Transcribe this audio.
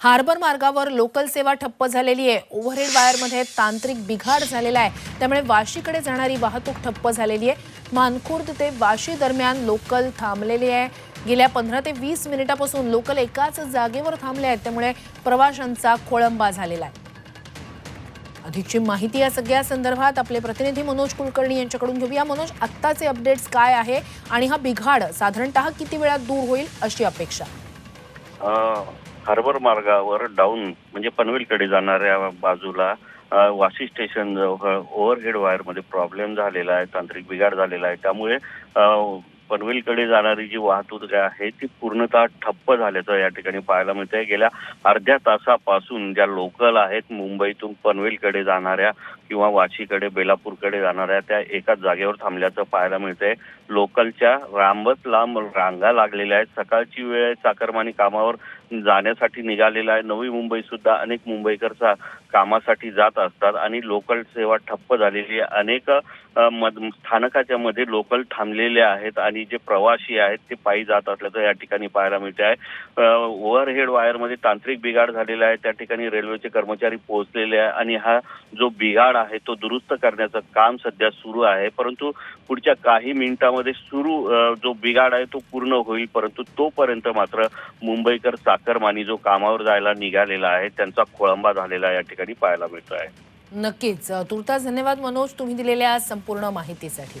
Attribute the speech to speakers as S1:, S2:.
S1: Harbour मार्गावर local सेवा ठप्प झालेली आहे. ओव्हरहेड वायरमध्ये तांत्रिक बिघाड झालेला आहे. त्यामुळे वाशीकडे जाणारी वाहतूक ठप्प झालेली आहे. मानखुर्द ते वाशी दरम्यान लोकल थांबलेली आहे. गेल्या पंधरा ते वीस मिनिटापासून लोकल एकाच जागेवर थांबले आहेत. त्यामुळे प्रवाशांचा खोळंबा झालेला आहे. अधिकची माहिती या सगळ्या संदर्भात आपले प्रतिनिधी मनोज कुलकर्णी यांच्याकडून घेऊया. मनोज आत्ताचे अपडेट्स काय आहे आणि हा बिघाड साधारणतः किती वेळात दूर होईल अशी अपेक्षा?
S2: हार्बर मार्गावर डाऊन म्हणजे पनवेलकडे जाणाऱ्या बाजूला वाशी स्टेशन ओव्हरहेड वायरमध्ये प्रॉब्लेम झालेला आहे तांत्रिक बिघाड झालेला आहे. त्यामुळे पनवेलकडे जाणारी जी वाहतूक आहे ती पूर्णतः ठप्प झाल्याचं या ठिकाणी पाहायला मिळतंय. गेल्या अर्ध्या तासापासून ज्या लोकल आहेत मुंबईतून पनवेलकडे जाणाऱ्या किंवा वाशीकडे बेलापूरकडे जाणाऱ्या त्या एकाच जागेवर थांबल्याचं पाहायला मिळतंय. लोकलच्या लांबच लांब रांगा लागलेल्या आहेत. सकाळची वेळ चाकरमानी कामावर जाण्यासाठी निघालेला आहे. नवी मुंबई सुद्धा अनेक मुंबईकरचा कामासाठी जात असतात आणि लोकल सेवा ठप्प झालेली आहे. अनेक स्थानकाच्या मध्ये लोकल थांबलेले आहेत आणि जे प्रवासी आहेत ते पायी जात असल्याचं या ठिकाणी पाहायला मिळते आहे. ओव्हरहेड वायरमध्ये तांत्रिक बिघाड झालेला आहे. त्या ठिकाणी रेल्वेचे कर्मचारी पोहोचलेले आहे आणि हा जो बिघाड आहे तो दुरुस्त करण्याचं काम सध्या सुरू आहे. परंतु पुढच्या काही मिनिटांमध्ये सुरू जो बिघाड आहे तो पूर्ण होईल. परंतु तोपर्यंत मात्र मुंबईकर चाकरमानी जो कामावर जायला निघालेला आहे त्यांचा खोळंबा झालेला या ठिकाणी पाहायला मिळतो आहे
S1: नक्कीच तुर्तास धन्यवाद मनोज. तुम्ही दिलेल्या संपूर्ण माहितीसाठी.